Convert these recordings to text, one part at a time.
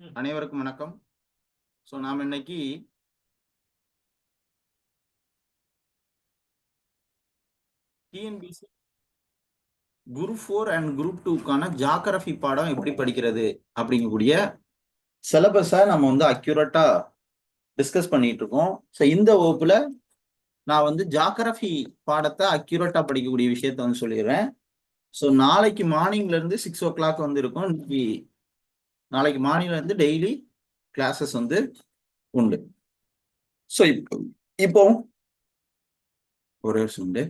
அனைவருக்கும் வணக்கம். ஸோ நாம் இன்னைக்கு TNPSC group four and group டூக்கான geography பாடம் எப்படி படிக்கிறது அப்படிங்கக்கூடிய சிலபஸை நம்ம வந்து அக்யூரட்டா டிஸ்கஸ் பண்ணிட்டு இருக்கோம். ஸோ இந்த வகுப்புல நான் வந்து ஜாகிரபி பாடத்தை அக்யூரேட்டா படிக்கக்கூடிய விஷயத்த வந்து சொல்லிடுறேன். ஸோ நாளைக்கு மார்னிங்ல இருந்து சிக்ஸ் ஓ கிளாக் வந்து இருக்கும். இன்னைக்கு நாளைக்கு மார்னிங்ல இருந்து டெய்லி கிளாஸஸ் வந்து உண்டு. ஸோ இப்போ இப்போ ஒரே வருஷம் உண்டு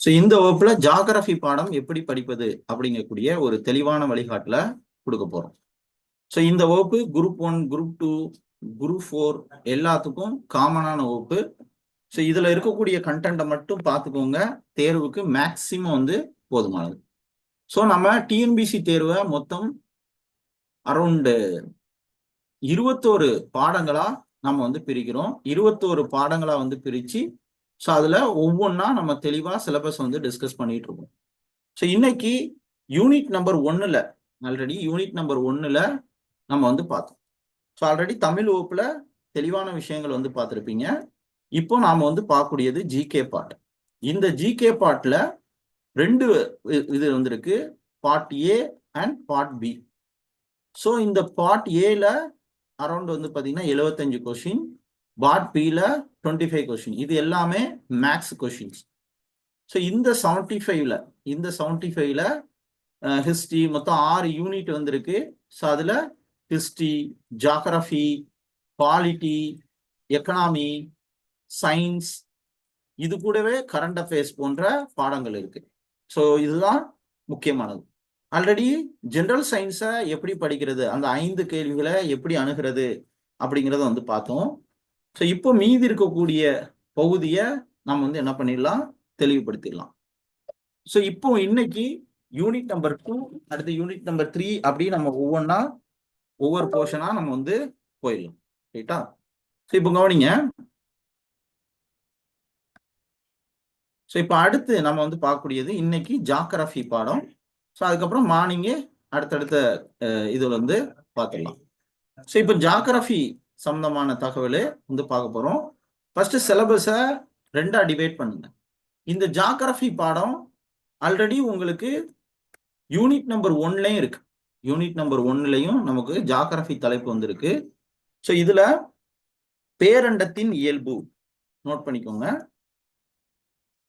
ஸோ இந்த வகுப்புல ஜாகிரபி பாடம் எப்படி படிப்பது அப்படிங்கக்கூடிய ஒரு தெளிவான வழிகாட்டுல கொடுக்க போறோம். ஸோ இந்த வகுப்பு group one group two group four எல்லாத்துக்கும் காமனான வகுப்பு. ஸோ இதில் இருக்கக்கூடிய கண்டென்ட்டை மட்டும் பார்த்துக்கோங்க. தேர்வுக்கு மேக்சிமம் வந்து போதுமானது. ஸோ நம்ம டிஎன்பிசி தேர்வை மொத்தம் அரௌண்டு இருபத்தோரு பாடங்களாக நம்ம வந்து பிரிக்கிறோம். இருபத்தோரு பாடங்களாக வந்து பிரித்து ஸோ அதில் ஒவ்வொன்றா நம்ம தெளிவாக சிலபஸ் வந்து டிஸ்கஸ் பண்ணிட்டு இருக்கோம். ஸோ இன்னைக்கு யூனிட் நம்பர் ஒன்றில் ஆல்ரெடி யூனிட் நம்பர் ஒன்றில் நம்ம வந்து பார்த்தோம். ஸோ ஆல்ரெடி தமிழ் வகுப்புல தெளிவான விஷயங்கள் வந்து பார்த்துருப்பீங்க. இப்போ நாம வந்து பார்க்கக்கூடியது ஜிகே பார்ட் இந்த ஜிகே பாட்ல ரெண்டு இது வந்திருக்கு. Part A and part B so இந்த பார்ட் ஏல அரௌண்ட் வந்து பார்த்தீங்கன்னா எழுபத்தஞ்சு கொஸ்டின் பார்ட் பியில் டுவெண்ட்டி ஃபைவ் கொஸ்டின் இது எல்லாமே மேக்ஸ் கொஷின்ஸ் ஸோ இந்த செவன்டி ஃபைவ்ல இந்த செவன்டி ஃபைவ்ல ஹிஸ்ட்ரி மொத்தம் ஆறு யூனிட் வந்திருக்கு. ஸோ அதில் history geography polity economy science இது கூடவே கரண்ட் அஃபேர்ஸ் போன்ற பாடங்கள் இருக்கு. ஸோ இதுதான் முக்கியமானது. ஆல்ரெடி ஜென்ரல் சயின்ஸை எப்படி படிக்கிறது? அந்த ஐந்து கேள்விகளை எப்படி அணுகிறது? அப்படிங்கிறத வந்து பார்த்தோம். ஸோ இப்போ மீதி இருக்கக்கூடிய பகுதியை நம்ம வந்து என்ன பண்ணிடலாம்? தெளிவுபடுத்திடலாம். ஸோ இப்போ இன்னைக்கு யூனிட் நம்பர் டூ அடுத்து யூனிட் நம்பர் த்ரீ அப்படி நம்ம ஒவ்வொன்றா ஒவ்வொரு போர்ஷனா நம்ம வந்து போயிடலாம். ரைட்டா ஸோ இப்போ கவனிங்க. ஸோ இப்போ அடுத்து நம்ம வந்து பார்க்கக்கூடியது இன்னைக்கு ஜாகிரஃபி பாடம். ஸோ அதுக்கப்புறம் மார்னிங்கே அடுத்தடுத்த இதில் வந்து பார்த்துடலாம் ஸோ இப்போ ஜாகிரஃபி சம்பந்தமான தகவல் வந்து பார்க்க போகிறோம் ஃபர்ஸ்ட் சிலபஸை ரெண்டாக டிவைட் பண்ணுங்க. இந்த ஜாகிரஃபி பாடம் ஆல்ரெடி உங்களுக்கு யூனிட் நம்பர் ஒன்லையும் இருக்கு. யூனிட் நம்பர் ஒன்னுலையும் நமக்கு ஜாகிரபி தலைப்பு வந்திருக்கு. ஸோ இதுல பேரண்டத்தின் இயல்பு நோட் பண்ணிக்கோங்க.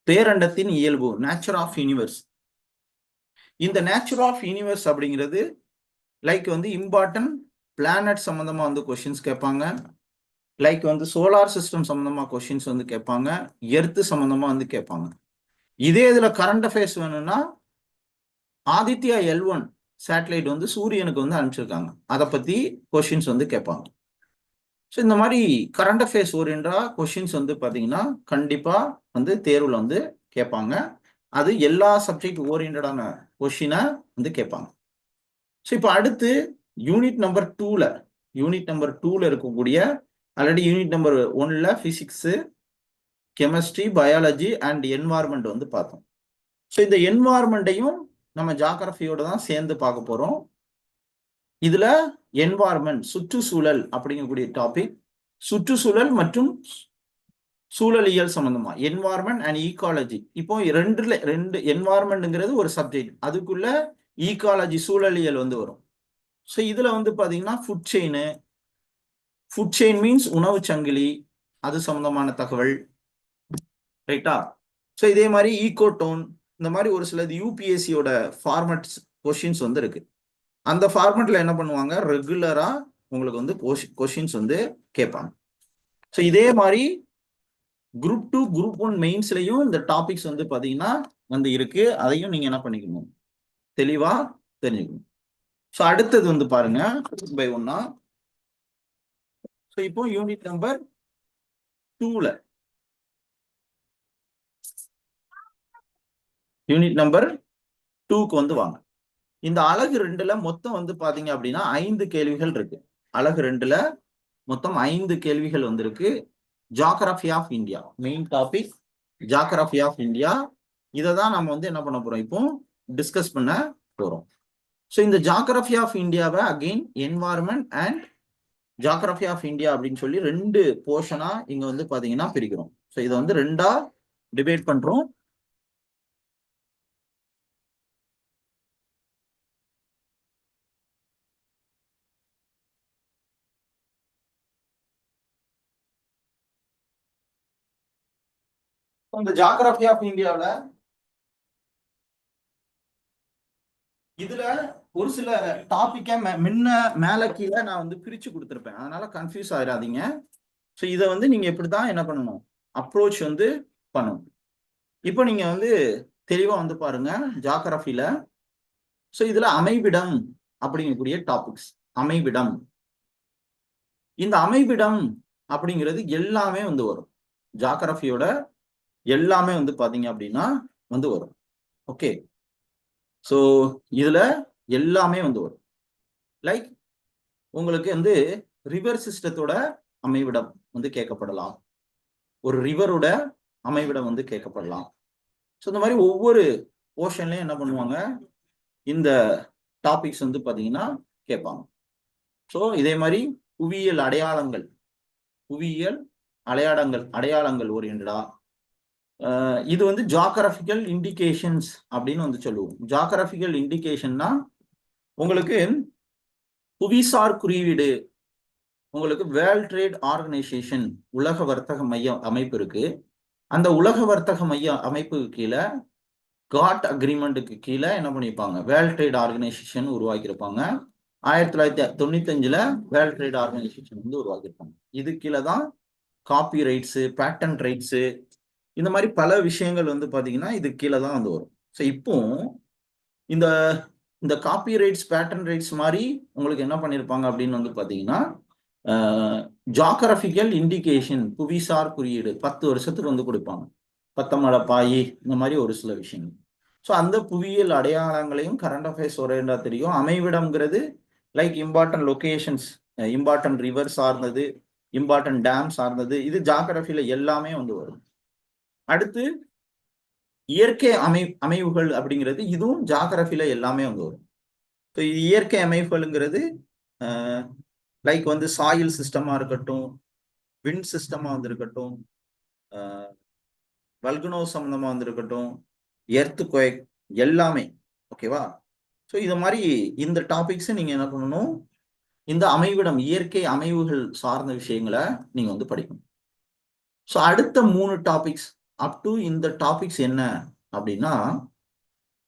பேரண்டத்தின் இயல்பு நேச்சர் ஆஃப் யூனிவர்ஸ் இந்த நேச்சர் ஆஃப் யூனிவர்ஸ் அப்படிங்கிறது லைக் வந்து இம்பார்ட்டன்ட் பிளானட் சம்மந்தமாக வந்து கொஷின்ஸ் கேட்பாங்க. லைக் வந்து சோலார் சிஸ்டம் சம்மந்தமாக கொஷின்ஸ் வந்து கேட்பாங்க. எர்த்து சம்மந்தமாக வந்து கேட்பாங்க. இதே இதில் கரண்ட் அஃபேர்ஸ் வேணும்னா ஆதித்யா எல் ஒன் சேட்டலைட் வந்து சூரியனுக்கு வந்து அனுப்பிச்சிருக்காங்க. அதை பற்றி கொஷின்ஸ் வந்து கேட்பாங்க. ஸோ இந்த மாதிரி கரண்ட் அஃபேர்ஸ் ஓரியண்டா கொஷின்ஸ் வந்து பார்த்தீங்கன்னா கண்டிப்பாக வந்து தேர்வில் வந்து கேட்பாங்க. அது எல்லா சப்ஜெக்ட் ஓரியன்டான கொஷினை வந்து கேட்பாங்க. ஸோ இப்போ அடுத்து யூனிட் நம்பர் டூவில் யூனிட் நம்பர் டூவில் இருக்கக்கூடிய ஆல்ரெடி யூனிட் நம்பர் ஒன்ல physics chemistry biology and environment வந்து பார்த்தோம். ஸோ இந்த என்வாயர்மெண்ட்டையும் நம்ம ஜாகிரபியோட தான் சேர்ந்து பார்க்க போகிறோம் இதுல என்வாயர்மெண்ட் சுற்றுச்சூழல் அப்படிங்கக்கூடிய டாபிக் சுற்றுச்சூழல் மற்றும் சூழலியல் சம்பந்தமா என்வாயர்மெண்ட் அண்ட் ஈகாலஜி இப்போ ரெண்டுல ரெண்டு என்வாயர்மெண்ட்ங்கிறது ஒரு சப்ஜெக்ட் அதுக்குள்ள ஈகாலஜி சூழலியல் வந்து வரும். ஸோ இதுல வந்து பாத்தீங்கன்னா food chain food chain means உணவு சங்கிலி அது சம்பந்தமான தகவல். ரைட்டா ஸோ இதே மாதிரி ஈகோடோன் இந்த மாதிரி ஒரு சிலது யூபிஎஸ்சியோட ஃபார்மட்ஸ் கொஷின்ஸ் வந்து இருக்கு. அந்த ஃபார்மெட்ல என்ன பண்ணுவாங்க? ரெகுலரா உங்களுக்கு வந்து கொஷின்ஸ் வந்து கேட்பாங்க. ஸோ இதே மாதிரி குரூப் டூ குரூப் ஒன் மெயின்ஸ்லையும் இந்த டாபிக்ஸ் வந்து பாத்தீங்கன்னா வந்து இருக்கு. அதையும் நீங்க என்ன பண்ணிக்கணும்? தெளிவா தெரிஞ்சுக்கணும். ஸோ அடுத்தது வந்து பாருங்க. பை ஒன்னா ஸோ இப்போ யூனிட் நம்பர் டூல யூனிட் நம்பர் டூக்கு வந்து வாங்க. இந்த அழகு ரெண்டுல மொத்தம் வந்து பாத்தீங்க அப்படின்னா ஐந்து கேள்விகள் இருக்கு. அழகு ரெண்டுல மொத்தம் ஐந்து கேள்விகள் வந்திருக்கு. Geography of India main topic geography of India இதை தான் நம்ம வந்து என்ன பண்ண போறோம் இப்போ? டிஸ்கஸ் பண்ண போறோம். ஸோ இந்த ஜாகிரபி ஆஃப் இந்தியாவை again environment and geography of India அப்படின்னு சொல்லி ரெண்டு போர்ஷனா இங்க வந்து பாத்தீங்கன்னா பிரிக்கிறோம். ஸோ இதை வந்து ரெண்டா டிபேட் பண்றோம். இந்த ஜாகிரபி ஆஃப் இந்தியாவில் இதுல ஒரு சில டாபிக்க முன்ன மேல கீழே நான் வந்து பிரிச்சு கொடுத்துருப்பேன். அதனால கன்ஃபியூஸ் ஆயிடாதீங்க ஸோ இதை வந்து நீங்க இப்படிதான் என்ன பண்ணணும்? அப்ரோச் வந்து பண்ணணும். இப்போ நீங்க வந்து தெளிவா வந்து பாருங்க ஜாகிரபில ஸோ இதுல அமைவிடம் அப்படிங்கக்கூடிய டாபிக்ஸ் அமைவிடம். இந்த அமைவிடம் அப்படிங்கிறது எல்லாமே வந்து வரும். ஜாகிரபியோட எல்லாமே வந்து பாத்தீங்க அப்படின்னா வந்து வரும். ஓகே ஸோ இதுல எல்லாமே வந்து வரும். லைக் உங்களுக்கு வந்து ரிவர் சிஸ்டத்தோட அமைவிடம் வந்து கேட்கப்படலாம். ஒரு ரிவரோட அமைவிடம் வந்து கேட்கப்படலாம். ஸோ இந்த மாதிரி ஒவ்வொரு போர்ஷன்லையும் என்ன பண்ணுவாங்க? இந்த டாபிக்ஸ் வந்து பார்த்தீங்கன்னா கேட்பாங்க. ஸோ இதே மாதிரி புவியியல் அடையாளங்கள். புவியியல் அடையாளங்கள் அடையாளங்கள் ஓரியன்டா இது வந்து ஜாகிரபிக்கல் இண்டிகேஷன்ஸ் அப்படின்னு வந்து சொல்லுவோம். ஜாகிரபிக்கல் இண்டிகேஷன்னா உங்களுக்கு புவிசார் குறியீடு உங்களுக்கு வேர்ல்ட் ட்ரேட் ஆர்கனைசேஷன் உலக வர்த்தக மையம் அமைப்பு இருக்கு. அந்த உலக வர்த்தக மைய அமைப்புக்கு கீழே காட் அக்ரிமெண்ட்டுக்கு கீழே என்ன பண்ணியிருப்பாங்க வேர்ல்ட் ட்ரேட் ஆர்கனைசேஷன் உருவாக்கியிருப்பாங்க. ஆயிரத்தி தொள்ளாயிரத்தி தொண்ணூத்தஞ்சுல வேர்ல்ட் ட்ரேட் ஆர்கனைசேஷன் வந்து உருவாக்கியிருப்பாங்க. இது கீழே தான் காப்பி ரைட்ஸு பேட்டன் ரைட்ஸு இந்த மாதிரி பல விஷயங்கள் வந்து பார்த்தீங்கன்னா இது கீழே தான் வந்து வரும். ஸோ இப்போ இந்த இந்த காப்பி ரைட்ஸ் பேட்டர்ன் ரைட்ஸ் மாதிரி உங்களுக்கு என்ன பண்ணியிருப்பாங்க அப்படின்னு வந்து பார்த்தீங்கன்னா ஜாகிரபிக்கல் இண்டிகேஷன் புவிசார் குறியீடு பத்து வருஷத்துக்கு வந்து கொடுப்பாங்க. பத்தமலை பாயி இந்த மாதிரி ஒரு சில விஷயங்கள். ஸோ அந்த புவியியல் அடையாளங்களையும் கரண்ட் அஃபேர்ஸ் ஒரேண்டா தெரியும்? அமைவிடம்ங்கிறது like important locations important river சார்ந்தது இம்பார்ட்டன்ட் டேம் சார்ந்தது இது ஜாகிரபியில் எல்லாமே வந்து வரும். அடுத்து இயற்கை அமை அமைவுகள் அப்படிங்கிறது இதுவும் ஜாகிரபில எல்லாமே வந்து வரும். ஸோ இயற்கை அமைவுகள்ங்கிறது லைக் வந்து சாயில் சிஸ்டமாக இருக்கட்டும் விண்ட் சிஸ்டமாக வந்திருக்கட்டும் வல்கனோ வந்திருக்கட்டும் வந்து எர்த்து கொயக் எல்லாமே ஓகேவா ஸோ இது மாதிரி இந்த டாபிக்ஸை நீங்கள் என்ன பண்ணணும்? இந்த அமைவிடம் இயற்கை அமைவுகள் சார்ந்த விஷயங்களை நீங்கள் வந்து படிக்கணும். ஸோ அடுத்த மூணு டாபிக்ஸ் அப் டு இந்த டாபிக்ஸ் என்ன அப்படின்னா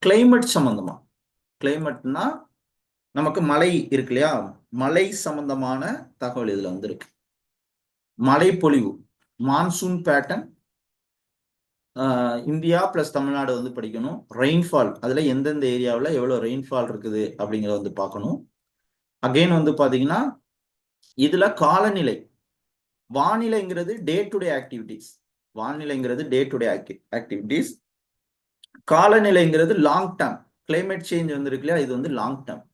கிளைமேட் சம்மந்தமாக கிளைமேட்னா நமக்கு மழை இருக்கு இல்லையா? மழை சம்பந்தமான தகவல் இதுல வந்திருக்கு. மழை பொழிவு monsoon pattern India plus Tamil Nadu வந்து படிக்கணும். ரெயின்ஃபால் அதில் எந்தெந்த ஏரியாவில் எவ்வளோ ரெயின்ஃபால் இருக்குது அப்படிங்கிறத வந்து பார்க்கணும். அகெயின் வந்து பார்த்தீங்கன்னா இதில் காலநிலை வானிலைங்கிறது டே டு டே ஆக்டிவிட்டீஸ் வானிலைங்கிறது டே டு டே ஆக்டிவிட்டிஸ் காலநிலைங்கிறது லாங் டேர்ம் கிளைமேட் சேஞ்ச் வந்துருக்கு இல்லையா? இது வந்து லாங் டேர்ம்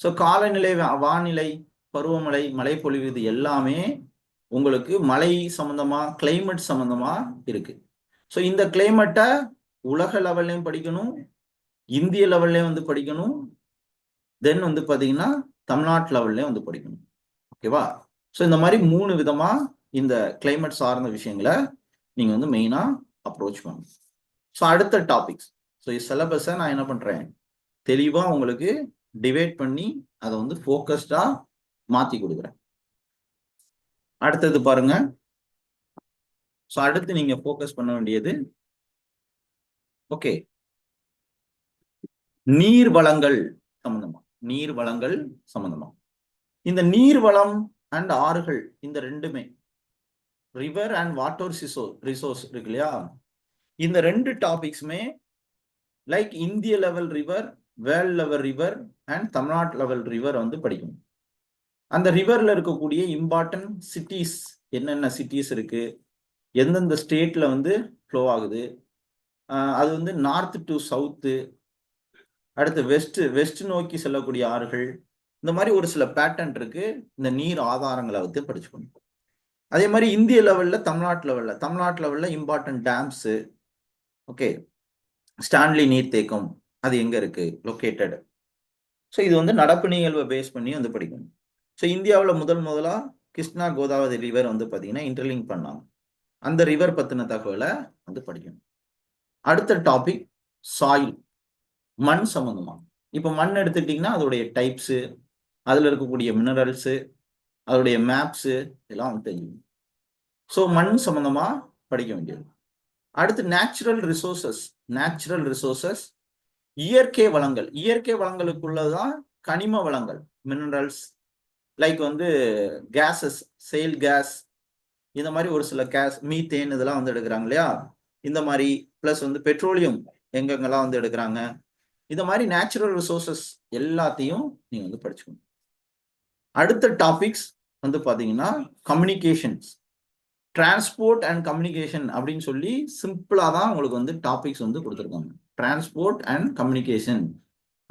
ஸோ காலநிலை வானிலை பருவமழை மழை பொழிவு இது எல்லாமே உங்களுக்கு மழை சம்மந்தமாக கிளைமேட் சம்மந்தமாக இருக்கு. ஸோ இந்த கிளைமேட்டை உலக லெவல்லையும் படிக்கணும் இந்திய லெவல்லையும் வந்து படிக்கணும். தென் வந்து பார்த்தீங்கன்னா தமிழ்நாட்டு லெவல்லையும் வந்து படிக்கணும். ஓகேவா ஸோ இந்த மாதிரி மூணு விதமாக இந்த கிளைமேட் சார்ந்த விஷயங்களை நீங்கள் வந்து மெயினாக அப்ரோச் பண்ணணும். ஸோ அடுத்த டாபிக்ஸ் ஸோ சிலபஸை நான் என்ன பண்றேன்? தெளிவாக உங்களுக்கு டிவைட் பண்ணி அதை வந்து ஃபோக்கஸ்டாக மாற்றி கொடுக்குறேன். அடுத்தது பாருங்க. ஸோ அடுத்து நீங்கள் ஃபோக்கஸ் பண்ண வேண்டியது ஓகே நீர் வளங்கள் சம்பந்தமா. நீர் வளங்கள் சம்பந்தமா. இந்த நீர் வளம் அண்ட் ஆறுகள் இந்த ரெண்டுமே ரிவர் அண்ட் வாட்டர் ரிசோ ரிசோர்ஸ் இருக்கு இல்லையா? இந்த ரெண்டு டாபிக்ஸுமே லைக் இந்திய level river world level river and Tamil Nadu level river வந்து படிக்கும் அந்த ரிவர்ல இருக்கக்கூடிய இம்பார்ட்டன்ட் சிட்டிஸ் என்னென்ன சிட்டிஸ் இருக்கு? எந்தெந்த ஸ்டேட்ல வந்து ஃப்ளோ ஆகுது? அது வந்து நார்த் டு சவுத்து அடுத்து வெஸ்ட் வெஸ்ட் நோக்கி செல்லக்கூடிய ஆறுகள் இந்த மாதிரி ஒரு சில பேட்டர்ன் இருக்கு. இந்த நீர் ஆதாரங்களை வந்து படிச்சுக்கணும். அதே மாதிரி இந்திய லெவலில் தமிழ்நாட்டு லெவலில் தமிழ்நாட்டு லெவலில் இம்பார்ட்டன்ட் டேம்ஸு ஓகே ஸ்டான்லி நீர்த்தேக்கம் அது எங்கே இருக்குது லொக்கேட்டட் ஸோ இது வந்து நடப்பு நிகழ்வை பேஸ் பண்ணி வந்து படிக்கணும். ஸோ இந்தியாவில் முதல் முதலாக கிருஷ்ணா கோதாவரி ரிவர் வந்து பார்த்தீங்கன்னா இன்டர்லிங்க் பண்ணாங்க. அந்த ரிவர் பற்றின தகவலை வந்து படிக்கணும். அடுத்த டாபிக் சாயில் மண் சம்மந்தமாக இப்போ மண் எடுத்துக்கிட்டிங்கன்னா அதோடைய டைப்ஸு அதில் இருக்கக்கூடிய மினரல்ஸு அதோடைய மேப்ஸு இதெல்லாம் வந்து தெரியும் ஸோ மண் சம்மந்தமாக படிக்க வேண்டியது. அடுத்து நேச்சுரல் ரிசோர்சஸ் நேச்சுரல் ரிசோர்சஸ் இயற்கை வளங்கள். இயற்கை வளங்களுக்குள்ளதான் கனிம வளங்கள் மினரல்ஸ் லைக் வந்து கேஸஸ் செயல் கேஸ் இந்த மாதிரி ஒரு சில கேஸ் மீத்தேன் இதெல்லாம் வந்து எடுக்கிறாங்க இல்லையா? இந்த மாதிரி ப்ளஸ் வந்து பெட்ரோலியம் எங்கெங்கெல்லாம் வந்து எடுக்கிறாங்க? இந்த மாதிரி நேச்சுரல் ரிசோர்சஸ் எல்லாத்தையும் நீங்கள் வந்து படிச்சுக்கணும். அடுத்த டாபிக்ஸ் வந்து பார்த்தீங்கன்னா கம்யூனிகேஷன்ஸ் டிரான்ஸ்போர்ட் அண்ட் கம்யூனிகேஷன் அப்படின்னு சொல்லி சிம்பிளாக தான் உங்களுக்கு வந்து டாபிக்ஸ் வந்து கொடுத்துருக்காங்க. டிரான்ஸ்போர்ட் அண்ட் கம்யூனிகேஷன்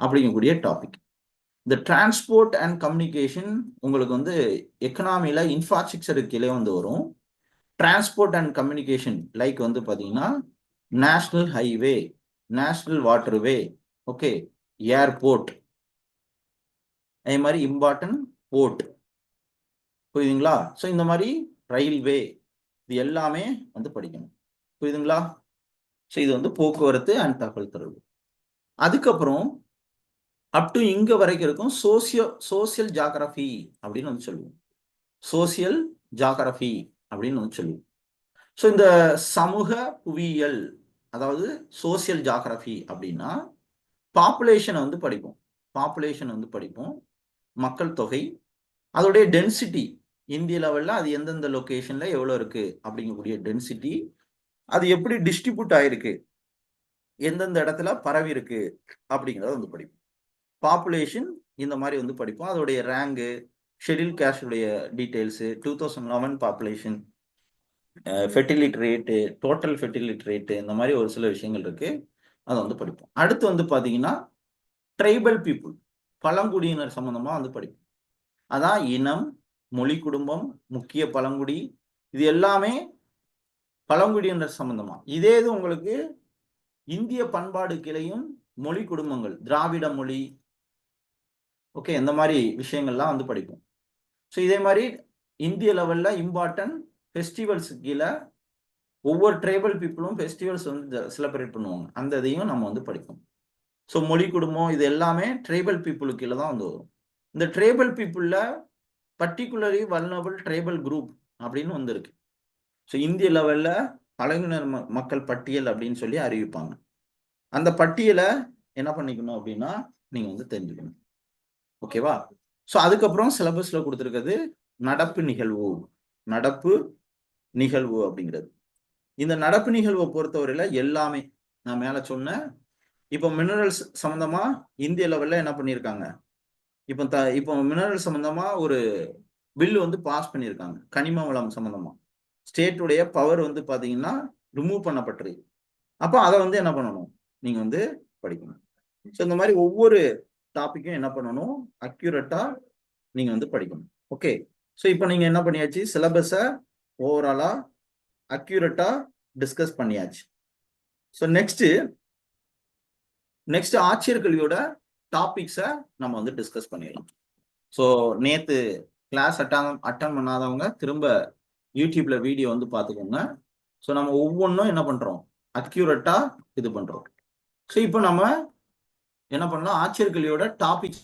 அப்படிங்கக்கூடிய டாபிக் இந்த டிரான்ஸ்போர்ட் அண்ட் கம்யூனிகேஷன் உங்களுக்கு வந்து எக்கனாமியில் இன்ஃப்ராஸ்ட்ரக்சருக்கு கீழே வந்து வரும். டிரான்ஸ்போர்ட் அண்ட் கம்யூனிகேஷன் லைக் வந்து பார்த்தீங்கன்னா national highway national waterway okay airport அதே மாதிரி இம்பார்ட்டன்ட் ஓட் புரியுதுங்களா? ஸோ இந்த மாதிரி ரயில்வே இது எல்லாமே வந்து படிக்கணும். புரியுதுங்களா? ஸோ இது வந்து போக்குவரத்து அண்ட் தகவல் தொடர்பு. அதுக்கப்புறம் அப் டு இங்கே வரைக்கும் இருக்கும் சோசியோ சோசியல் ஜாகிரபி அப்படின்னு வந்து சொல்லுவோம். சோசியல் ஜாகிரபி அப்படின்னு வந்து சொல்லுவோம். ஸோ இந்த சமூக புவியியல் அதாவது சோசியல் ஜாகிரபி அப்படின்னா பாப்புலேஷனை வந்து படிப்போம். பாப்புலேஷன் வந்து படிப்போம். மக்கள் தொகை அதோடைய டென்சிட்டி இந்திய லெவலில் அது எந்தெந்த லொக்கேஷனில் எவ்வளோ இருக்குது அப்படிங்கக்கூடிய டென்சிட்டி அது எப்படி டிஸ்ட்ரிபியூட் ஆயிருக்கு எந்தெந்த இடத்துல பரவி இருக்கு அப்படிங்கிறத வந்து படிப்போம். பாப்புலேஷன் இந்த மாதிரி வந்து படிப்போம். அதோடைய rank schedule கேஸ்டுடைய details two thousand eleven population fertility rate total fertility rate இந்த மாதிரி ஒரு சில விஷயங்கள் இருக்கு. அதை வந்து படிப்போம். அடுத்து வந்து பார்த்தீங்கன்னா ட்ரைபல் பீப்புள் பழங்குடியினர் சம்மந்தமாக வந்து படிப்போம். அதான் இனம் மொழி குடும்பம் முக்கிய பழங்குடி இது எல்லாமே பழங்குடியினர் சம்பந்தமா. இதே இது உங்களுக்கு இந்திய பண்பாடு கிளையும் மொழி குடும்பங்கள் திராவிட மொழி. ஓகே இந்த மாதிரி விஷயங்கள்லாம் வந்து படிப்போம். ஸோ இதே மாதிரி இந்திய லெவலில் இம்பார்ட்டன்ட் ஃபெஸ்டிவல்ஸ் கீழே ஒவ்வொரு ட்ரைபல் பீப்புளும் ஃபெஸ்டிவல்ஸ் வந்து செலிப்ரேட் பண்ணுவாங்க. அந்த இதையும் நம்ம வந்து படிப்போம். ஸோ மொழி குடும்பம் இது எல்லாமே ட்ரைபல் பீப்புளுக்கு கீழே தான் வந்து வரும். இந்த ட்ரேபிள் பீப்புளில் பர்டிகுலர்லி வல்னபிள் ட்ரேபிள் குரூப் அப்படின்னு வந்திருக்கு. ஸோ இந்திய லெவலில் பழங்குனர் ம மக்கள் பட்டியல் அப்படின்னு சொல்லி அறிவிப்பாங்க. அந்த பட்டியலை என்ன பண்ணிக்கணும் அப்படின்னா நீங்கள் வந்து தெரிஞ்சுக்கணும். ஓகேவா ஸோ அதுக்கப்புறம் சிலபஸில் கொடுத்துருக்கிறது நடப்பு நிகழ்வு நடப்பு நிகழ்வு அப்படிங்கிறது. இந்த நடப்பு நிகழ்வை பொறுத்தவரையில எல்லாமே நான் மேலே சொன்னேன் இப்போ மினரல்ஸ் சம்மந்தமாக இந்திய லெவலில் என்ன பண்ணியிருக்காங்க? இப்போ த இப்போ மினரல் சம்மந்தமா ஒரு பில்லு வந்து பாஸ் பண்ணியிருக்காங்க. கனிம வளம் சம்மந்தமா ஸ்டேட்டுடைய பவர் வந்து பார்த்தீங்கன்னா ரிமூவ் பண்ணப்பட்டிருக்கு அப்போ அதை வந்து என்ன பண்ணணும்? நீங்கள் வந்து படிக்கணும். ஸோ இந்த மாதிரி ஒவ்வொரு டாப்பிக்கும் என்ன பண்ணணும்? அக்யூரேட்டா நீங்கள் வந்து படிக்கணும். ஓகே ஸோ இப்போ நீங்கள் என்ன பண்ணியாச்சு? சிலபஸை ஓவராலாக அக்யூரேட்டா டிஸ்கஸ் பண்ணியாச்சு. ஸோ நெக்ஸ்ட்டு நெக்ஸ்ட் ஆட்சியர் கல்வியோட டாபிக்ஸை நம்ம வந்து டிஸ்கஸ் பண்ணிடலாம். ஸோ நேற்று கிளாஸ் அட்டன் அட்டன் பண்ணாதவங்க திரும்ப யூடியூப்ல வீடியோ வந்து பார்த்துக்கோங்க. ஸோ நம்ம ஒவ்வொன்றும் என்ன பண்ணுறோம் அக்யூரட்டாக இது பண்ணுறோம் ஸோ இப்போ நம்ம என்ன பண்ணலாம்? ஆச்சரியக்கல்வியோட டாபிக்ஸ்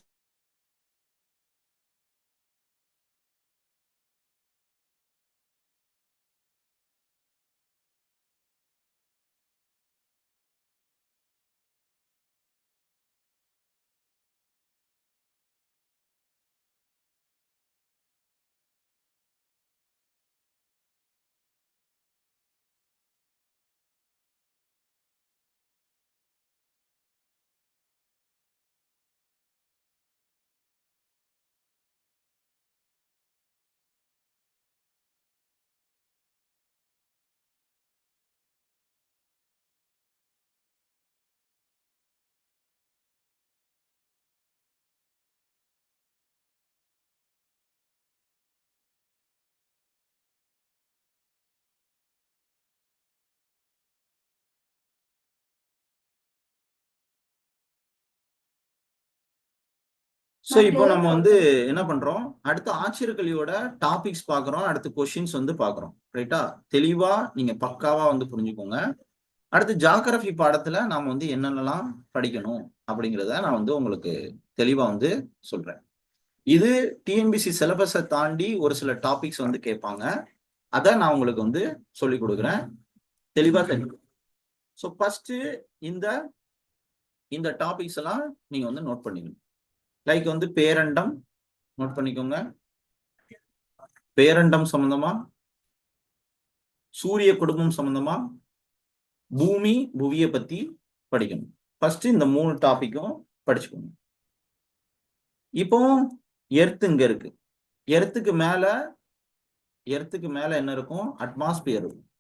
ஸோ இப்போ நம்ம வந்து என்ன பண்றோம்? அடுத்து ஆச்சரியக்கல்வியோட டாபிக்ஸ் பார்க்குறோம். அடுத்து கொஷின்ஸ் வந்து பார்க்குறோம். ரைட்டா தெளிவா நீங்க பக்காவா வந்து புரிஞ்சுக்கோங்க. அடுத்து ஜாகிரபி பாடத்துல நாம வந்து என்னென்னலாம் படிக்கணும் அப்படிங்கிறத நான் வந்து உங்களுக்கு தெளிவா வந்து சொல்றேன். இது டிஎன்பிசி சிலபஸை தாண்டி ஒரு சில டாபிக்ஸ் வந்து கேட்பாங்க. அதை நான் உங்களுக்கு வந்து சொல்லி கொடுக்குறேன். தெளிவா தெரியும் ஸோ ஃபர்ஸ்ட் இந்த இந்த டாபிக்ஸ் எல்லாம் நீங்க வந்து நோட் பண்ணிக்கணும். லைக் வந்து பேரண்டம் நோட் பண்ணிக்கோங்க. பேரண்டம் சம்பந்தமா? சூரிய குடும்பம் சம்பந்தமா? பூமி புவியை பத்தி படிக்கணும். ஃபர்ஸ்ட் இந்த மூணு டாபிக்கும் படிச்சுக்கோங்க. இப்போ எர்த் இங்க இருக்கு. எர்த்துக்கு மேல எர்த்துக்கு மேல என்ன இருக்கும்? அட்மாஸ்பியர் இருக்கும்.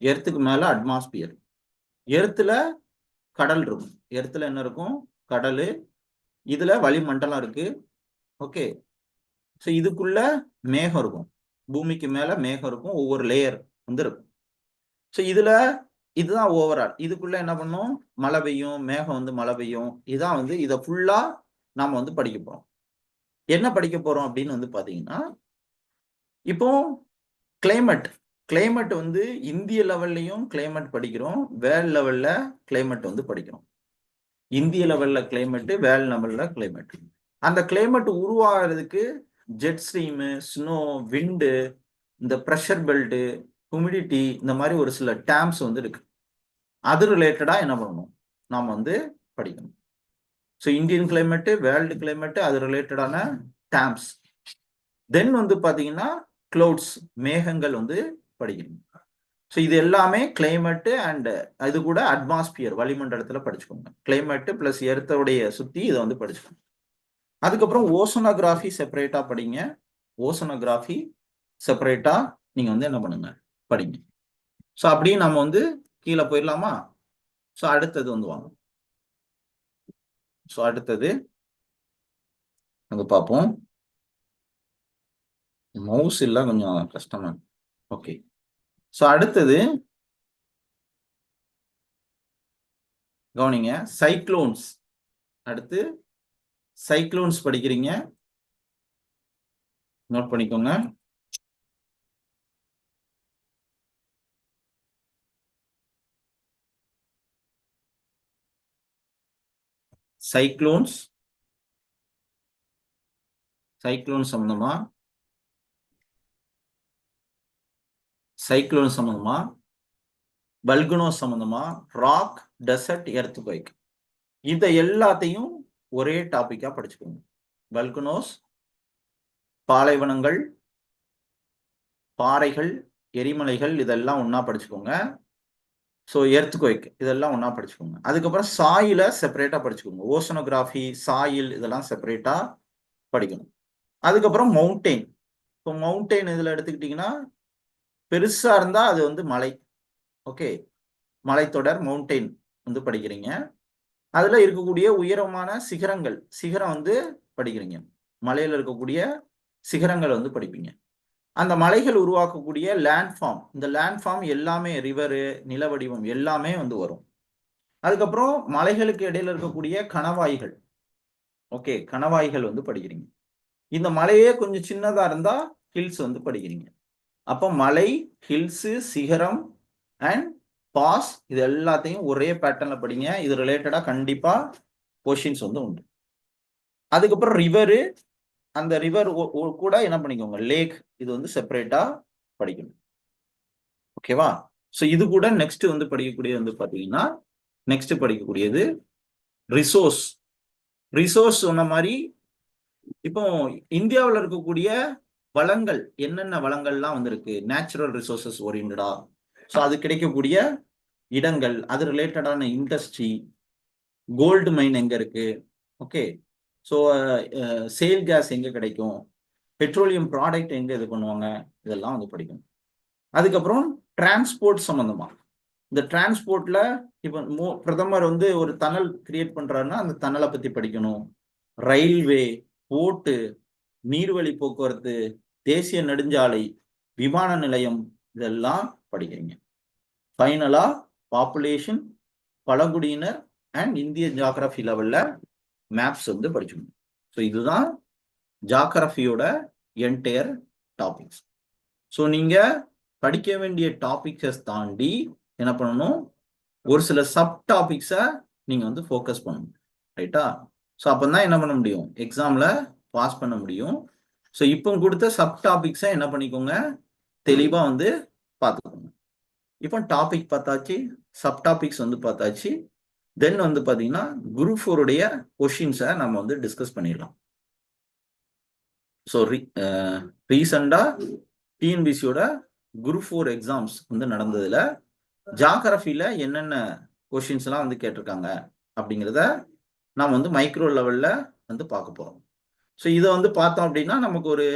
எர்த்துக்கு மேல அட்மாஸ்பியர் எர்த்துல கடல் இருக்கும். எர்த்துல என்ன இருக்கும்? கடல் இதுல வளிமண்டலம் இருக்கு. ஓகே ஸோ இதுக்குள்ள மேகம் இருக்கும். பூமிக்கு மேல மேகம் இருக்கும். ஒவ்வொரு லேயர் வந்து இருக்கும். ஸோ இதுல இதுதான் ஓவரால் இதுக்குள்ள என்ன பண்ணும்? மழை பெய்யும் மேகம் வந்து மழை பெய்யும். இதான் வந்து இதை ஃபுல்லா நாம வந்து படிக்க போறோம். என்ன படிக்க போறோம் அப்படின்னு வந்து பாத்தீங்கன்னா இப்போ கிளைமேட் கிளைமேட் வந்து இந்திய லெவல்லையும் கிளைமேட் படிக்கிறோம். வேர்ல்ட் லெவல்ல கிளைமேட் வந்து படிக்கிறோம். இந்திய லெவல்ல கிளைமேட்டு வேர்ல்ட் லெவல்ல கிளைமேட் அந்த கிளைமேட் உருவாகிறதுக்கு ஜெட் ஸ்ட்ரீமு ஸ்னோ விண்டு இந்த ப்ரெஷர் பெல்ட்டு ஹுமிடிட்டி இந்த மாதிரி ஒரு சில டேம்ஸ் வந்து இருக்கு. அது ரிலேட்டடாக என்ன பண்ணணும்? நாம் வந்து படிக்கணும். So Indian climate world climate அது ரிலேட்டடான டேம்ஸ் தென் வந்து பார்த்தீங்கன்னா க்ளவுட்ஸ் மேகங்கள் வந்து படிக்கணும். ஸோ இது எல்லாமே கிளைமேட்டு அண்ட் அது கூட அட்மாஸ்பியர் வளிமண்டலத்தில் படிச்சுக்கோங்க. கிளைமேட்டு ப்ளஸ் எர்த்தோடைய சுற்றி இதை வந்து படிச்சுக்கோங்க. அதுக்கப்புறம் ஓசனோகிராஃபி செப்பரேட்டாக படிங்க. ஓசனோகிராஃபி செப்பரேட்டாக நீங்கள் வந்து என்ன பண்ணுங்க? படிங்க. ஸோ அப்படியே நம்ம வந்து கீழே போயிடலாமா? ஸோ அடுத்தது வந்து வாங்க. ஸோ அடுத்தது அங்கே பார்ப்போம். மவுஸ் இல்லை கொஞ்சம் கஷ்டமா ஓகே ஸோ அடுத்தது கவனிங்க சைக்ளோன்ஸ் அடுத்து சைக்ளோன்ஸ் படிக்கிறீங்க. நோட் பண்ணிக்கோங்க. சைக்ளோன்ஸ் சைக்ளோன் சம்பந்தமா? சைக்ளோன் சம்மந்தமா பல்குனோ சம்மந்தமா ராக் டெசர்ட் எர்த் பைக் இதை எல்லாத்தையும் ஒரே டாப்பிக்காக படிச்சுக்கோங்க. பல்குனோஸ் பாலைவனங்கள் பாறைகள் எரிமலைகள் இதெல்லாம் ஒன்றா படிச்சுக்கோங்க. ஸோ எர்த் குவைக் இதெல்லாம் ஒன்றா படிச்சுக்கோங்க. அதுக்கப்புறம் சாயில செப்பரேட்டாக படிச்சுக்கோங்க. ஓசனோகிராஃபி சாயில் இதெல்லாம் செப்பரேட்டாக படிக்கணும். அதுக்கப்புறம் மவுண்டெயின் இப்போ மவுண்டெயின் இதில் எடுத்துக்கிட்டிங்கன்னா பெருசாக இருந்தால் அது வந்து மலை. ஓகே? மலைத்தொடர் மவுண்டெயின் வந்து படிக்கிறீங்க. அதில் இருக்கக்கூடிய உயரமான சிகரங்கள் சிகரம் வந்து படிக்கிறீங்க. மலையில் இருக்கக்கூடிய சிகரங்கள் வந்து படிப்பீங்க. அந்த மலைகள் உருவாக்கக்கூடிய லேண்ட்ஃபார்ம் இந்த லேண்ட்ஃபார்ம் எல்லாமே ரிவரு நிலவடிவம் எல்லாமே வந்து வரும். அதுக்கப்புறம் மலைகளுக்கு இடையில இருக்கக்கூடிய கணவாய்கள். ஓகே? கணவாய்கள் வந்து படிக்கிறீங்க. இந்த மலையே கொஞ்சம் சின்னதா இருந்தா ஹில்ஸ் வந்து படிக்கிறீங்க. அப்போ மலை ஹில்ஸு சிகரம் அண்ட் பாஸ் இது எல்லாத்தையும் ஒரே பேட்டர்ன்ல படிங்க. இது ரிலேட்டடாக கண்டிப்பாக கொஷின்ஸ் வந்து உண்டு. அதுக்கப்புறம் ரிவரு அந்த ரிவர் கூட என்ன பண்ணிக்கோங்க. லேக் இது வந்து செப்பரேட்டாக படிக்கணும். ஓகேவா ஸோ இது கூட நெக்ஸ்ட் வந்து படிக்கக்கூடியது வந்து பார்த்தீங்கன்னா நெக்ஸ்ட் படிக்கக்கூடியது ரிசோர்ஸ் ரிசோர்ஸ் சொன்ன மாதிரி இப்போ இந்தியாவில் இருக்கக்கூடிய வளங்கள் என்னென்ன வளங்கள்லாம் வந்திருக்கு? நேச்சுரல் ரிசோர்சஸ் ஓரியன்டா ஸோ அது கிடைக்கக்கூடிய இடங்கள் அது ரிலேட்டடான இண்டஸ்ட்ரி கோல்டு மைன் எங்க இருக்கு? ஓகே ஸோ சேல் கேஸ் எங்கே கிடைக்கும்? பெட்ரோலியம் ப்ராடக்ட் எங்கே இது பண்ணுவாங்க? இதெல்லாம் வந்து படிக்கணும். அதுக்கப்புறம் டிரான்ஸ்போர்ட் சம்மந்தமா இந்த டிரான்ஸ்போர்ட்ல இப்போ மோ பிரதமர் வந்து ஒரு தனல் கிரியேட் பண்றாருன்னா அந்த தனலை பத்தி படிக்கணும். ரயில்வே போட்டு நீர்வழி போக்குவரத்து தேசிய நெடுஞ்சாலை விமான நிலையம் இதெல்லாம் படிக்கிறீங்க. ஃபைனலா பாப்புலேஷன் பழங்குடியினர் அண்ட் இந்திய ஜாகிரபி லெவல்ல மேப்ஸ் வந்து படிச்சுக்கணும். ஸோ இதுதான் ஜாகிரபியோட என்டையர் டாபிக்ஸ் ஸோ நீங்க படிக்க வேண்டிய டாபிக்ஸை தாண்டி என்ன பண்ணணும்? ஒரு சில சப் டாபிக்ஸை நீங்க வந்து ஃபோக்கஸ் பண்ணணும். ரைட்டா ஸோ அப்போ தான் என்ன பண்ண முடியும்? எக்ஸாமில் பாஸ் பண்ண முடியும். ஸோ இப்போ கொடுத்த சப் டாபிக்ஸை என்ன பண்ணிக்கோங்க? தெளிவாக வந்து பார்த்துக்கோங்க. இப்போ டாபிக் பார்த்தாச்சு சப் டாபிக்ஸ் வந்து பார்த்தாச்சு. தென் வந்து பார்த்தீங்கன்னா குரூப் ஃபோருடைய கொஷின்ஸை நம்ம வந்து டிஸ்கஸ் பண்ணிடலாம். ஸோ ரீசண்டாக டிஎன்பிசியோட குரூப் ஃபோர் எக்ஸாம்ஸ் வந்து நடந்ததுல ஜாகிரஃபியில் என்னென்ன கொஷின்ஸ்லாம் வந்து கேட்டிருக்காங்க அப்படிங்கிறத நாம் வந்து மைக்ரோ லெவலில் வந்து பார்க்க போகிறோம் ஸோ இதை வந்து பார்த்தோம் அப்படின்னா நமக்கு ஒரு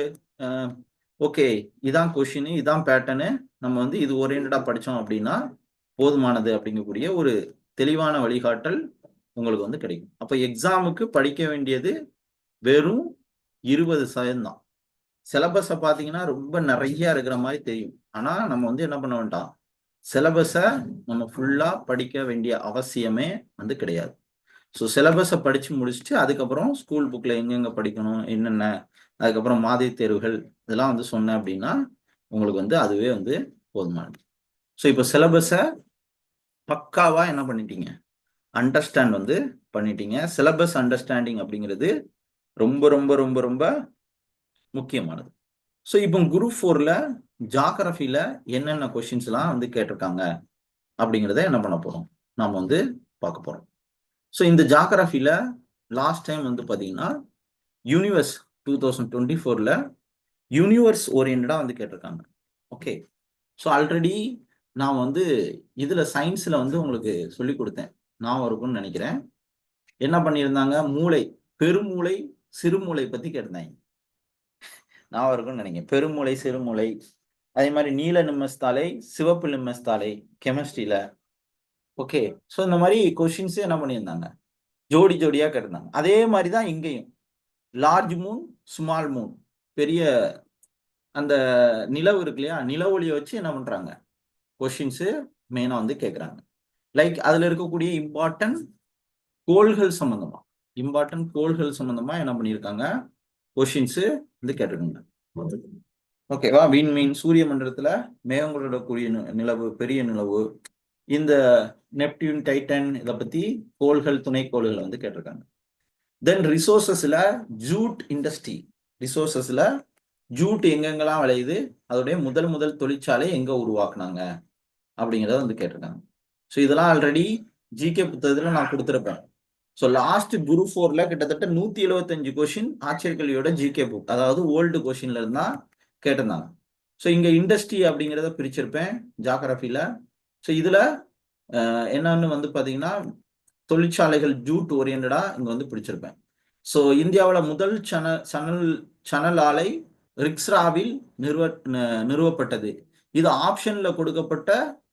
ஓகே இதான் கொஷின் இதான் பேட்டர்னு நம்ம வந்து இது ஓரியன்டாக படித்தோம் அப்படின்னா போதுமானது அப்படிங்கக்கூடிய ஒரு தெளிவான வழிகாட்டல் உங்களுக்கு வந்து கிடைக்கும். அப்போ எக்ஸாமுக்கு படிக்க வேண்டியது வெறும் இருபது சதவீதம் சிலபஸை பார்த்தீங்கன்னா ரொம்ப நிறைய இருக்கிற மாதிரி தெரியும். ஆனால் நம்ம வந்து என்ன பண்ண வேண்டாம்? சிலபஸை நம்ம ஃபுல்லாக படிக்க வேண்டிய அவசியமே வந்து கிடையாது. ஸோ சிலபஸை படித்து முடிச்சுட்டு அதுக்கப்புறம் ஸ்கூல் புக்கில் எங்கெங்கே படிக்கணும் என்னென்ன அதுக்கப்புறம் மாதிரி தேர்வுகள் இதெல்லாம் வந்து சொன்னேன் அப்படின்னா உங்களுக்கு வந்து அதுவே வந்து போதுமானது ஸோ இப்போ சிலபஸை பக்காவாக என்ன பண்ணிட்டீங்க? அண்டர்ஸ்டாண்ட் வந்து பண்ணிட்டீங்க. சிலபஸ் அண்டர்ஸ்டாண்டிங் அப்படிங்கிறது ரொம்ப ரொம்ப ரொம்ப ரொம்ப முக்கியமானது. ஸோ இப்போ குரூப் ஃபோரில் ஜாகிரஃபியில் என்னென்ன கொஷின்ஸ்லாம் வந்து கேட்டிருக்காங்க அப்படிங்கிறத என்ன பண்ண போகிறோம் நாம் வந்து பார்க்க போகிறோம் ஸோ இந்த ஜாகிரஃபியில் லாஸ்ட் டைம் வந்து பார்த்தீங்கன்னா யூனிவர்ஸ் டூ தௌசண்ட் டுவெண்ட்டி ஃபோரில் யூனிவர்ஸ் ஓரியன்டாக வந்து கேட்டிருக்காங்க. ஓகே ஸோ ஆல்ரெடி நான் வந்து இதில் சயின்ஸில் வந்து உங்களுக்கு சொல்லி கொடுத்தேன். நான் இருக்கும்னு நினைக்கிறேன். என்ன பண்ணியிருந்தாங்க? மூளை பெருமூளை சிறுமூளை பற்றி கேட்டிருந்தாங்க. நான் இருக்கும்னு நினைக்கிறேன். பெருமூளை சிறுமூளை அதே மாதிரி நீல நிம்மஸ்தாலை சிவப்பு நிம்மஸ்தாலை கெமிஸ்ட்ரியில் ஓகே ஸோ இந்த மாதிரி கொஷின்ஸு என்ன பண்ணியிருந்தாங்க? ஜோடி ஜோடியாக கேட்டிருந்தாங்க அதே மாதிரி தான் இங்கேயும். லார்ஜ் மூன் ஸ்மால் மூன் பெரிய அந்த நிலவு இருக்கு இல்லையா? நில ஒளியை வச்சு என்ன பண்ணுறாங்க கொஷின்ஸு மெயினாக வந்து கேட்குறாங்க லைக் அதில் இருக்கக்கூடிய இம்பார்ட்டன்ட் கோள்கள் சம்மந்தமாக இம்பார்ட்டன்ட் கோள்கள் சம்மந்தமாக என்ன பண்ணியிருக்காங்க? கொஷின்ஸு வந்து கேட்டிருக்காங்க. ஓகேவா விண்மீன் சூரிய மண்டலத்தில் மேகங்களோட கூடிய நிலவு பெரிய நிலவு இந்த நெப்டியூன் டைட்டன் இதை பற்றி கோள்கள் துணைக்கோள்களை வந்து கேட்டிருக்காங்க. தென் ரிசோர்சஸில் ஜூட் இண்டஸ்ட்ரி ரிசோர்சஸில் ஜூட் எங்கெங்கெல்லாம் விளையுது? அதோடைய முதல் முதல் தொழிற்சாலை எங்கே உருவாக்குனாங்க? அப்படிங்கிறத வந்து கேட்டிருக்காங்க. ஸோ இதெல்லாம் ஆல்ரெடி ஜிகே புத்தகத்தில் நான் கொடுத்துருப்பேன். ஸோ லாஸ்ட் குரு ஃபோரில் கிட்டத்தட்ட நூற்றி எழுபத்தஞ்சு கொஷின் ஆச்சரியக்கல்வியோட ஜிகே புக் அதாவது ஓல்டு கொஷின்ல இருந்தா கேட்டிருந்தாங்க. ஸோ இங்கே இண்டஸ்ட்ரி அப்படிங்கிறத பிரிச்சிருப்பேன். ஜாகிரஃபியில் ஸோ இதில் என்னன்னு வந்து பார்த்தீங்கன்னா தொழிற்சாலைகள் ஜூட் ஓரியன்டா இங்கே வந்து பிடிச்சிருப்பேன். ஸோ இந்தியாவில் முதல் சனல் சனல் சனல் ஆலை ரிக்ஸ்ராவில் நிறுவ நிறுவப்பட்டது. இது ஆப்ஷனில் கொடுக்கப்பட்ட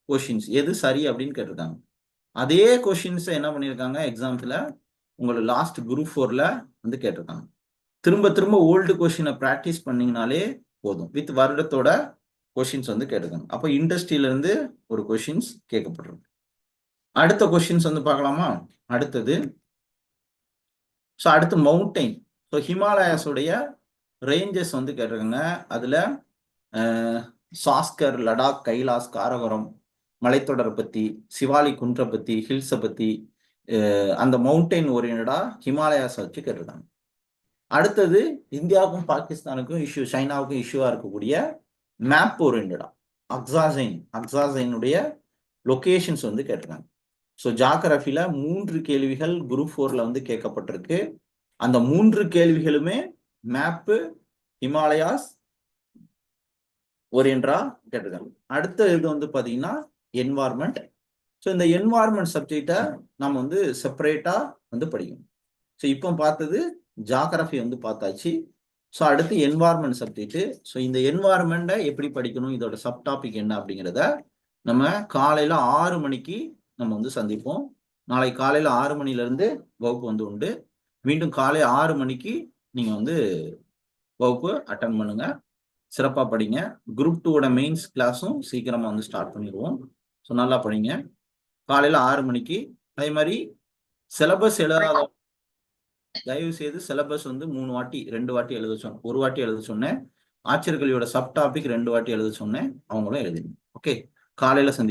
கொஷின்ஸ் எது சரி அப்படின்னு கேட்டிருக்காங்க. அதே கொஷின்ஸை என்ன பண்ணியிருக்காங்க? எக்ஸாம்ஸில் உங்களை லாஸ்ட் குரூப் ஃபோரில் வந்து கேட்டிருக்காங்க. திரும்ப திரும்ப ஓல்டு கொஷினை ப்ராக்டிஸ் பண்ணிங்கனாலே போதும். வித் வருடத்தோட கொஷின்ஸ் வந்து கேட்டிருக்காங்க அப்போ இண்டஸ்ட்ரியிலேருந்து ஒரு கொஷின்ஸ் கேட்கப்படுறது. அடுத்த கொஷின்ஸ் வந்து பார்க்கலாமா? அடுத்தது ஸோ அடுத்து மவுண்டைன் ஸோ ஹிமாலயாஸுடைய ரேஞ்சஸ் வந்து கேட்டிருக்காங்க. அதில் சாஸ்கர் லடாக் கைலாஸ் காரகோரம் மலைத்தொடரை பற்றி சிவாலி குன்றை பற்றி ஹில்ஸை பற்றி அந்த மவுண்டைன் ஓரியன்டாக ஹிமாலயாஸ் வச்சு கேட்டிருக்காங்க. அடுத்தது இந்தியாவுக்கும் பாகிஸ்தானுக்கும் இஷ்யூ சைனாவுக்கும் இஷ்யூவாக இருக்கக்கூடிய மேப் ஓரியன்டா அக்ஸாசைன் அக்ஸாசைனுடைய லொக்கேஷன்ஸ் வந்து கேட்டிருக்காங்க. ஸோ ஜாகிரஃபியில் மூன்று கேள்விகள் குரூப் ஃபோரில் வந்து கேட்கப்பட்டிருக்கு. அந்த மூன்று கேள்விகளுமே மேப்பு ஹிமாலயாஸ் ஓரியன்டா கேட்டிருக்காங்க. அடுத்த இது வந்து பார்த்தீங்கன்னா என்வார்மெண்ட் ஸோ இந்த என்வார்மெண்ட் சப்ஜெக்டை நம்ம வந்து செப்பரேட்டாக வந்து படிக்கணும். ஸோ இப்போ பார்த்தது ஜாகிரஃபி வந்து பார்த்தாச்சு. ஸோ அடுத்து என்வார்மெண்ட் சப்ஜெக்ட்டு ஸோ இந்த என்வார்மெண்ட்டை எப்படி படிக்கணும்? இதோட சப் டாபிக் என்ன அப்படிங்கிறத நம்ம காலையில் ஆறு மணிக்கு நம்ம வந்து சந்திப்போம். நாளை காலையில் ஆறு மணிலேருந்து வகுப்பு வந்து உண்டு. மீண்டும் காலை ஆறு மணிக்கு நீங்கள் வந்து வகுப்பு அட்டன் பண்ணுங்க. சிறப்பாக படிங்க. குரூப் டூவோட மெயின்ஸ் கிளாஸும் சீக்கிரமாக வந்து ஸ்டார்ட் பண்ணிடுவோம். ஸோ நல்லா படிங்க. காலையில் ஆறு மணிக்கு. அதே மாதிரி சிலபஸ் எழுதாத தயவு செய்து சிலபஸ் வந்து மூணு வாட்டி ரெண்டு வாட்டி எழுத சொன்னேன் ஒரு வாட்டி எழுத சொன்னேன். ஆச்சரியர்களோட சப் டாபிக் ரெண்டு வாட்டி எழுத சொன்னேன். அவங்களும் எழுதினேன். ஓகே காலையில சந்தி